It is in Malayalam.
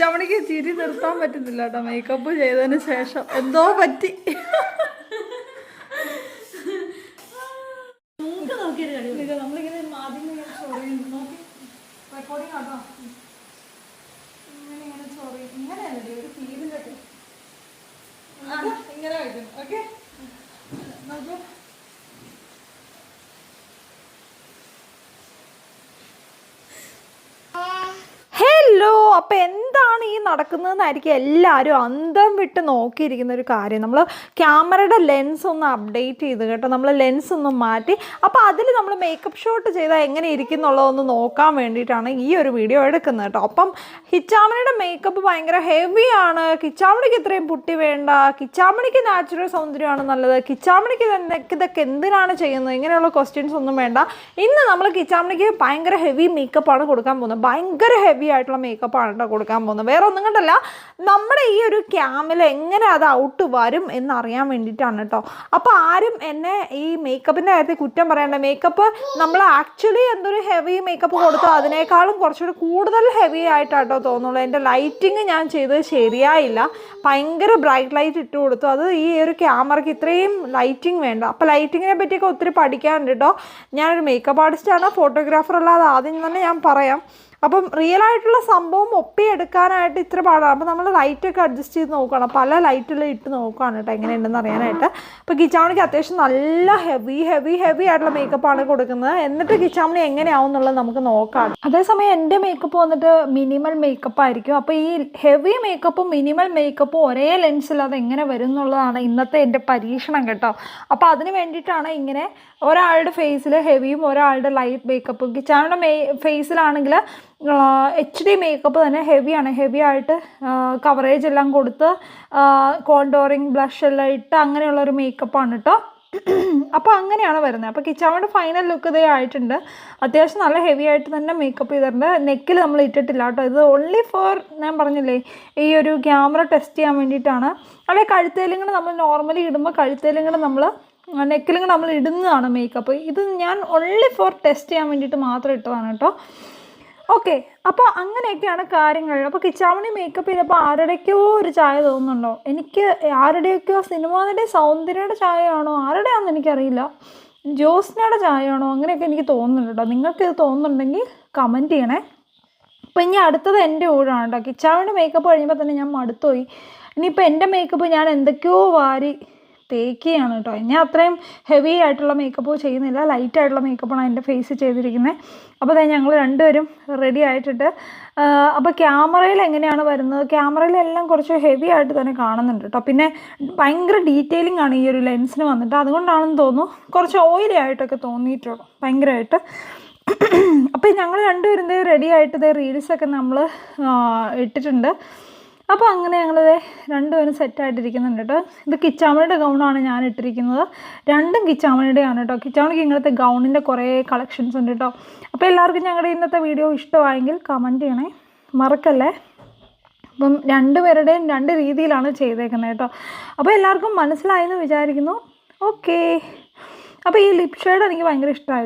കിച്ചാമണിക്ക് ചിരി നിർത്താൻ പറ്റുന്നില്ല കേട്ടോ. മേക്കപ്പ് ചെയ്തതിന് ശേഷം. എന്തോ പറ്റി. ഇങ്ങനെ വയ്ക്കുന്നു ഓക്കെ നോക്കൂ. ഹലോ അപ്പോൾ എന്താണ് ഈ നടക്കുന്നതെന്നായിരിക്കും എല്ലാവരും അന്തം വിട്ട് നോക്കിയിരിക്കുന്ന ഒരു കാര്യം. നമ്മൾ ക്യാമറയുടെ ലെൻസ് ഒന്ന് അപ്ഡേറ്റ് ചെയ്ത് കേട്ടോ. നമ്മൾ ലെൻസ് ഒന്ന് മാറ്റി. അപ്പോൾ അതിൽ നമ്മൾ മേക്കപ്പ് ഷോട്ട് ചെയ്താൽ എങ്ങനെ ഇരിക്കുന്നുള്ളതൊന്ന് നോക്കാൻ വേണ്ടിയിട്ടാണ് ഈ ഒരു വീഡിയോ എടുക്കുന്നത് കേട്ടോ. അപ്പം ഹിച്ചാമണിയുടെ മേക്കപ്പ് ഭയങ്കര ഹെവിയാണ് കിച്ചാമണിക്ക് ഇത്രയും പുട്ടി വേണ്ട. കിച്ചാമണിക്ക് നാച്ചുറൽ സൗന്ദര്യമാണ് നല്ലത്. കിച്ചാമണിക്ക് തന്നെ ഇതൊക്കെ എന്തിനാണ് ചെയ്യുന്നത്? ഇങ്ങനെയുള്ള ക്വസ്റ്റ്യൻസ് ഒന്നും വേണ്ട. ഇന്ന് നമ്മൾ കിച്ചാമണിക്ക് ഭയങ്കര ഹെവി മേക്കപ്പാണ് കൊടുക്കാൻ പോകുന്നത്. ഭയങ്കര ഹെവി ആയിട്ടുള്ള മേക്കപ്പാണ് കേട്ടോ കൊടുക്കാൻ പോകുന്നത്. വേറെ ഒന്നും കണ്ടല്ല നമ്മുടെ ഈ ഒരു ക്യാമിൽ എങ്ങനെ അത് ഔട്ട് വരും എന്നറിയാൻ വേണ്ടിയിട്ടാണ് കേട്ടോ അപ്പോൾ ആരും എന്നെ ഈ മേക്കപ്പിന്റെ കാര്യത്തിൽ കുറ്റം പറയണ്ട. മേക്കപ്പ് നമ്മൾ ആക്ച്വലി എന്തൊരു ഹെവി മേക്കപ്പ് കൊടുത്തോ അതിനേക്കാളും കുറച്ചുകൂടി കൂടുതൽ ഹെവി ആയിട്ടാട്ടോ തോന്നുള്ളൂ എന്റെ ലൈറ്റിങ് ഞാൻ ചെയ്തത് ശരിയായില്ല. ഭയങ്കര ബ്രൈറ്റ് ലൈറ്റ് ഇട്ട് കൊടുത്തു. അത് ഈ ഒരു ക്യാമറയ്ക്ക് ഇത്രയും ലൈറ്റിംഗ് വേണ്ട. അപ്പോൾ ലൈറ്റിങ്ങിനെ പറ്റിയൊക്കെ ഒത്തിരി പഠിക്കാനുണ്ട് കേട്ടോ ഞാനൊരു മേക്കപ്പ് ആർട്ടിസ്റ്റാണ് ഫോട്ടോഗ്രാഫർ അല്ലാതെ ആദ്യം തന്നെ ഞാൻ പറയാം. അപ്പം റിയൽ ആയിട്ടുള്ള സംഭവം ഒപ്പിയെടുക്കാനായിട്ട് ഇത്ര പാടാണ്. അപ്പോൾ നമ്മൾ ലൈറ്റൊക്കെ അഡ്ജസ്റ്റ് ചെയ്ത് നോക്കുകയാണ് പല ലൈറ്റിൽ ഇട്ട് നോക്കുകയാണ് കേട്ടോ എങ്ങനെയുണ്ടെന്ന് അറിയാനായിട്ട്. അപ്പോൾ കിച്ചാമണിക്ക് അത്യാവശ്യം നല്ല ഹെവി ഹെവി ഹെവി ആയിട്ടുള്ള മേക്കപ്പാണ് കൊടുക്കുന്നത്. എന്നിട്ട് കിച്ചാമണി എങ്ങനെയാവും എന്നുള്ളത് നമുക്ക് നോക്കാം. അതേസമയം എന്റെ മേക്കപ്പ് വന്നിട്ട് മിനിമൽ മേക്കപ്പ് ആയിരിക്കും. അപ്പോൾ ഈ ഹെവി മേക്കപ്പും മിനിമൽ മേക്കപ്പും ഒരേ ലെൻസിൽ അത് എങ്ങനെ വരും എന്നുള്ളതാണ് ഇന്നത്തെ എന്റെ പരീക്ഷണം കേട്ടോ. അപ്പോൾ അതിന് വേണ്ടിയിട്ടാണ് ഇങ്ങനെ ഒരാളുടെ ഫേസിൽ ഹെവിയും ഒരാളുടെ ലൈറ്റ് മേക്കപ്പും കിച്ചാമയുടെ മേ ഫേസിലാണെങ്കിൽ എച്ച് ഡി മേക്കപ്പ് തന്നെ ഹെവിയാണ് ഹെവി ആയിട്ട് കവറേജ് എല്ലാം കൊടുത്ത് കോണ്ടോറിങ് ബ്ലഷ് എല്ലാം ഇട്ട് അങ്ങനെയുള്ള ഒരു മേക്കപ്പാണ് കേട്ടോ അപ്പോൾ അങ്ങനെയാണ് വരുന്നത്. അപ്പോൾ കിച്ചാമയുടെ ഫൈനൽ ലുക്ക് ഇതേ ആയിട്ടുണ്ട്. അത്യാവശ്യം നല്ല ഹെവി ആയിട്ട് തന്നെ മേക്കപ്പ് ചെയ്തിട്ടുണ്ട്. നെക്കിൽ നമ്മൾ ഇട്ടിട്ടില്ല കേട്ടോ ഇത് ഓൺലി ഫോർ ഞാൻ പറഞ്ഞില്ലേ ഈ ഒരു ക്യാമറ ടെസ്റ്റ് ചെയ്യാൻ വേണ്ടിയിട്ടാണ്. അവിടെ കഴുത്തേലും കൂടെ നമ്മൾ നോർമലി ഇടുമ്പോൾ കഴുത്തേലും കൂടെ നമ്മൾ നെക്കിലും നമ്മൾ ഇടുന്നതാണ് മേക്കപ്പ് ഇത് ഞാൻ ഓൺലി ഫോർ ടെസ്റ്റ് ചെയ്യാൻ വേണ്ടിയിട്ട് മാത്രം ഇട്ടതാണ് കേട്ടോ. ഓക്കെ അപ്പോൾ അങ്ങനെയൊക്കെയാണ് കാര്യങ്ങൾ. അപ്പോൾ കിച്ചാമണി മേക്കപ്പ് ചെയ്തപ്പോൾ ആരുടെയൊക്കെയോ ഒരു ചായ തോന്നുന്നുണ്ടോ? എനിക്ക് ആരുടെയൊക്കെയോ സിനിമായുടെ സൗന്ദര്യയുടെ ചായയാണോ? ആരുടെയാണെന്ന് എനിക്കറിയില്ല. ജോസ്നയുടെ ചായയാണോ? അങ്ങനെയൊക്കെ എനിക്ക് തോന്നുന്നുണ്ട് കേട്ടോ. നിങ്ങൾക്ക് ഇത് തോന്നുന്നുണ്ടെങ്കിൽ കമന്റ് ചെയ്യണേ. അപ്പോൾ ഇനി അടുത്തത് എന്റെ ഊഴാണ് കേട്ടോ. കിച്ചാമണി മേക്കപ്പ് കഴിഞ്ഞപ്പോൾ തന്നെ ഞാൻ മടുത്തുപോയി. ഇനിയിപ്പോൾ എന്റെ മേക്കപ്പ് ഞാൻ എന്തൊക്കെയോ വാരി തേക്കുകയാണ് കേട്ടോ. ഞാൻ അത്രയും ഹെവി ആയിട്ടുള്ള മേക്കപ്പ് ചെയ്യുന്നില്ല. ലൈറ്റ് ആയിട്ടുള്ള മേക്കപ്പാണ് എന്റെ ഫേസ് ചെയ്തിരിക്കുന്നത് അപ്പോൾ അതായത് ഞങ്ങൾ രണ്ടുപേരും റെഡി ആയിട്ടിട്ട് അപ്പോൾ ക്യാമറയിൽ എങ്ങനെയാണ് വരുന്നത്? ക്യാമറയിലെല്ലാം കുറച്ച് ഹെവി ആയിട്ട് തന്നെ കാണുന്നുണ്ട് കേട്ടോ. പിന്നെ ഭയങ്കര ഡീറ്റെയിലിംഗ് ആണ് ഈ ഒരു ലെൻസിന് വന്നിട്ട്. അതുകൊണ്ടാണെന്ന് തോന്നുന്നു കുറച്ച് ഓയിലി ആയിട്ടൊക്കെ തോന്നിയിട്ടുള്ളൂ. ഭയങ്കരമായിട്ട് അപ്പോൾ ഞങ്ങൾ രണ്ടുപേരും റെഡി ആയിട്ട് റീൽസൊക്കെ നമ്മൾ ഇട്ടിട്ടുണ്ട്. അപ്പോൾ അങ്ങനെ ഞങ്ങളിത് രണ്ടുപേരും സെറ്റായിട്ടിരിക്കുന്നുണ്ട് കേട്ടോ. ഇത് കിച്ചാമണിയുടെ ഗൗണാണ് ഞാൻ ഇട്ടിരിക്കുന്നത്. രണ്ടും കിച്ചാമണിയുടെയാണ് കേട്ടോ. കിച്ചാമണിക്ക് ഇങ്ങനത്തെ ഗൗണിന്റെ കുറേ കളക്ഷൻസ് ഉണ്ട് കേട്ടോ. അപ്പോൾ എല്ലാവർക്കും ഞങ്ങളുടെ ഇന്നത്തെ വീഡിയോ ഇഷ്ടമായെങ്കിൽ കമന്റ് ചെയ്യണേ. മറക്കല്ലേ? അപ്പം രണ്ടുപേരുടെയും രണ്ട് രീതിയിലാണ് ചെയ്തേക്കുന്നത് കേട്ടോ. അപ്പോൾ എല്ലാവർക്കും മനസ്സിലായെന്ന് വിചാരിക്കുന്നു. ഓക്കേ അപ്പോൾ ഈ ലിപ് ഷെയ്ഡ് എനിക്ക് ഭയങ്കര ഇഷ്ടമായി